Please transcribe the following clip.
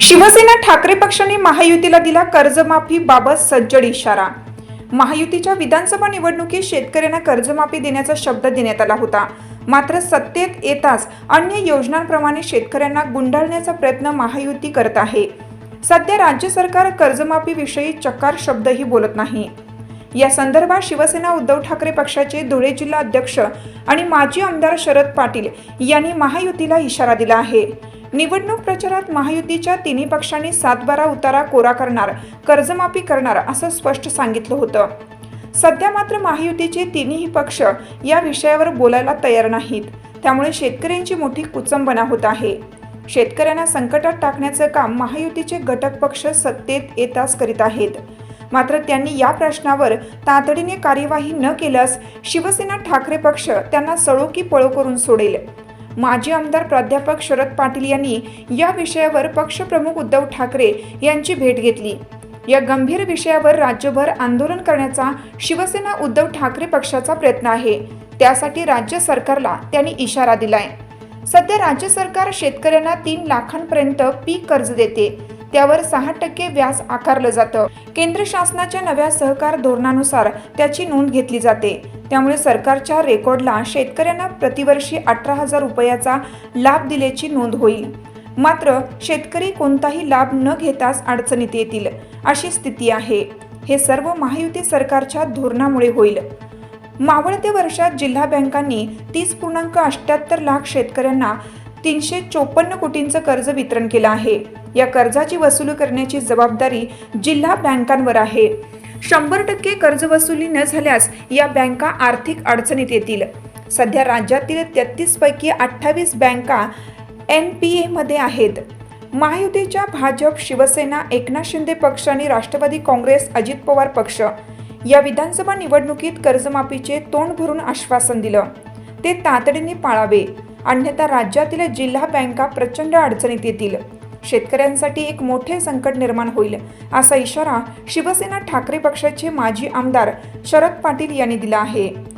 शिवसेना ठाकरे पक्षाने महायुतीला दिला कर्जमाफी बाबत सज्जड इशारा. महायुतीच्या विधानसभा निवडणुकीत शेतकऱ्यांना कर्जमाफी देण्याचा शब्द देण्यात आला होता. मात्र सत्तेत येताच अन्य योजनांप्रमाणे शेतकऱ्यांना गुंडाळण्याचा प्रयत्न महायुती करत आहे. सध्या राज्य सरकार कर्जमाफीविषयी चकार शब्दही बोलत नाही. या संदर्भात शिवसेना उद्धव ठाकरे पक्षाचे धुळे जिल्हा अध्यक्ष आणि माजी आमदार शरद पाटील यांनी महायुतीला इशारा दिला आहे. निवडणूक प्रचारात महायुतीच्या तिन्ही पक्षांनी सातबारा उतारा कोरा करणार कर्जमाफी करणार असं स्पष्ट सांगितलं होतं. सध्या मात्र महायुतीचे तिन्ही पक्ष या विषयावर बोलायला तयार नाहीत. त्यामुळे शेतकऱ्यांची मोठी कुचंबना होत आहे. शेतकऱ्यांना संकटात टाकण्याचं काम महायुतीचे घटक पक्ष सत्तेत येताच करीत आहेत. मात्र त्यांनी या प्रश्नावर तातडीने कार्यवाही न केल्यास शिवसेना ठाकरे पक्ष त्यांना सळो की पळो करून सोडेल. माजी आमदार प्राध्यापक शरद पाटील यांनी या विषयावर पक्षप्रमुख उद्धव ठाकरे यांची भेट घेतली. या गंभीर विषयावर राज्यभर आंदोलन करण्याचा शिवसेना उद्धव ठाकरे पक्षाचा प्रयत्न आहे. त्यासाठी राज्य सरकारला त्यांनी इशारा दिलाय. सध्या राज्य सरकार शेतकऱ्यांना तीन लाखांपर्यंत पीक कर्ज देते. त्यावर सहा टक्के व्याज आकारलं जातं. केंद्र शासनाच्या नव्या सहकार धोरणानुसार त्याची नोंद घेतली जाते. त्यामुळे सरकारच्या रेकॉर्डला शेतकऱ्यांना प्रतिवर्षी अठरा हजार रुपयाचा लाभ दिल्याची नोंद होईल. मात्र शेतकरी कोणताही लाभ न घेताच अडचणीत येतील अशी स्थिती आहे. हे सर्व महायुती सरकारच्या धोरणामुळे होईल. मावळत्या वर्षात जिल्हा बँकांनी तीस पूर्णांक अठ्याहत्तर लाख शेतकऱ्यांना तीनशे चोपन्न कोटींचं कर्ज वितरण केलं आहे. या कर्जाची वसुली करण्याची जबाबदारी जिल्हा बँकांवर आहे. शंभर टक्के कर्ज वसुली न झाल्यास या बँका आर्थिक अडचणीत येतील. सध्या राज्यातील तेहतीस पैकी अठ्ठावीस बँका एन पी एमध्ये आहेत. महायुतीच्या भाजप शिवसेना एकनाथ शिंदे पक्ष आणि राष्ट्रवादी काँग्रेस अजित पवार पक्ष. या विधानसभा निवडणुकीत कर्जमाफीचे तोंड भरून आश्वासन दिलं. ते तातडीने पाळावे. अन्यथा राज्यातील जिल्हा बँका प्रचंड अडचणीत येतील. शेतकऱ्यांसाठी एक मोठे संकट निर्माण होईल असा इशारा शिवसेना ठाकरे पक्षाचे माजी आमदार शरद पाटील यांनी दिला आहे.